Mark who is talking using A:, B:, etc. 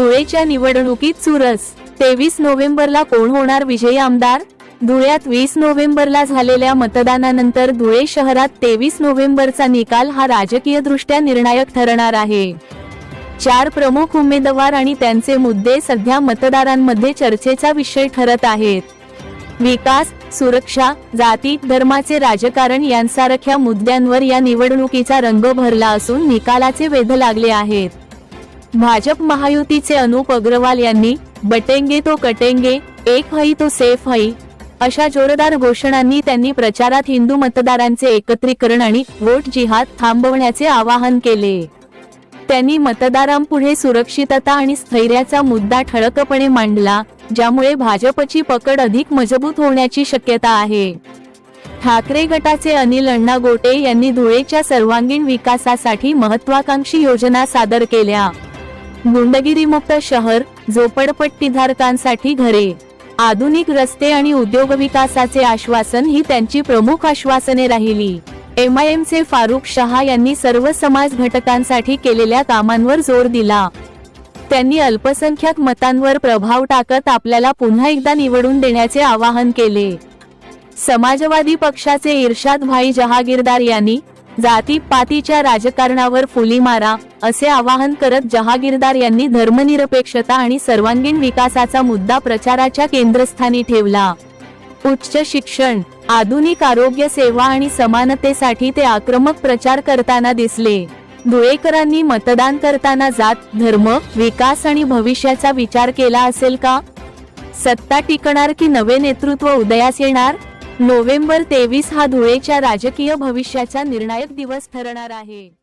A: धुळेच्या निवडणुकीत चुरस. तेवीस नोव्हेंबरला कोण होणार विजयी आमदार? धुळ्यात वीस नोव्हेंबरला झालेल्या मतदानानंतर धुळे शहरात तेवीस नोव्हेंबरचा निकाल हा राजकीय दृष्ट्या निर्णायक ठरणार आहे. चार प्रमुख उमेदवार आणि त्यांचे मुद्दे सध्या मतदारांमध्ये चर्चेचा विषय ठरत आहेत. विकास सुरक्षा जाती धर्माचे राजकारण यांसारख्या मुद्द्यांवर या निवडणुकीचा रंग भरला असून निकालाचे वेध लागले आहेत. भाजप महायुतीचे अनुप अग्रवाल यांनी बटेंगे तो कटेंगे एक हई तो सेफ हई अशा जोरदार घोषणांनी त्यांनी प्रचारात हिंदू मतदारांचे एकत्रीकरण आणि वोट जिहाद थांबवण्याचे आवाहन केले. त्यांनी मतदारांपुढे सुरक्षितता आणि स्थैर्याचा मुद्दा ठळकपणे मांडला ज्यामुळे भाजपची पकड अधिक मजबूत होण्याची शक्यता आहे. ठाकरे गटाचे अनिल अण्णा गोटे यांनी धुळेच्या सर्वांगीण विकासासाठी महत्वाकांक्षी योजना सादर केल्या. गुंडगिरीमुक्त शहर झोपडपट्टीधारकांसाठी घरे. आधुनिक रस्ते आणि उद्योग विकासाचे आश्वासन ही त्यांची प्रमुख आश्वासने राहिली. एम आय एमचे फारुख शहा यांनी सर्व समाज घटकांसाठी केलेल्या कामांवर जोर दिला. त्यांनी अल्पसंख्याक मतांवर प्रभाव टाकत आपल्याला पुन्हा एकदा निवडून देण्याचे आवाहन केले. समाजवादी पक्षाचे इर्शाद भाई जहागीरदार यांनी जाती पातीच्या राजकारणावर फुली मारा असे आवाहन करत जहागीरदार यांनी धर्मनिरपेक्षता आणि सर्वांगीण विकासाचा मुद्दा प्रचाराच्या केंद्रस्थानी ठेवला. उच्च शिक्षण आधुनिक आरोग्य सेवा आणि समानतेसाठी ते आक्रमक प्रचार करताना दिसले. धुळेकरांनी मतदान करताना जात धर्म विकास आणि भविष्याचा विचार केला असेल का? सत्ता टिकणार की नवे नेतृत्व उदयास येणार? नोव्हेंबर तेवीस हा धुळेच्या राजकीय भविष्याचा निर्णायक दिवस ठरणार आहे.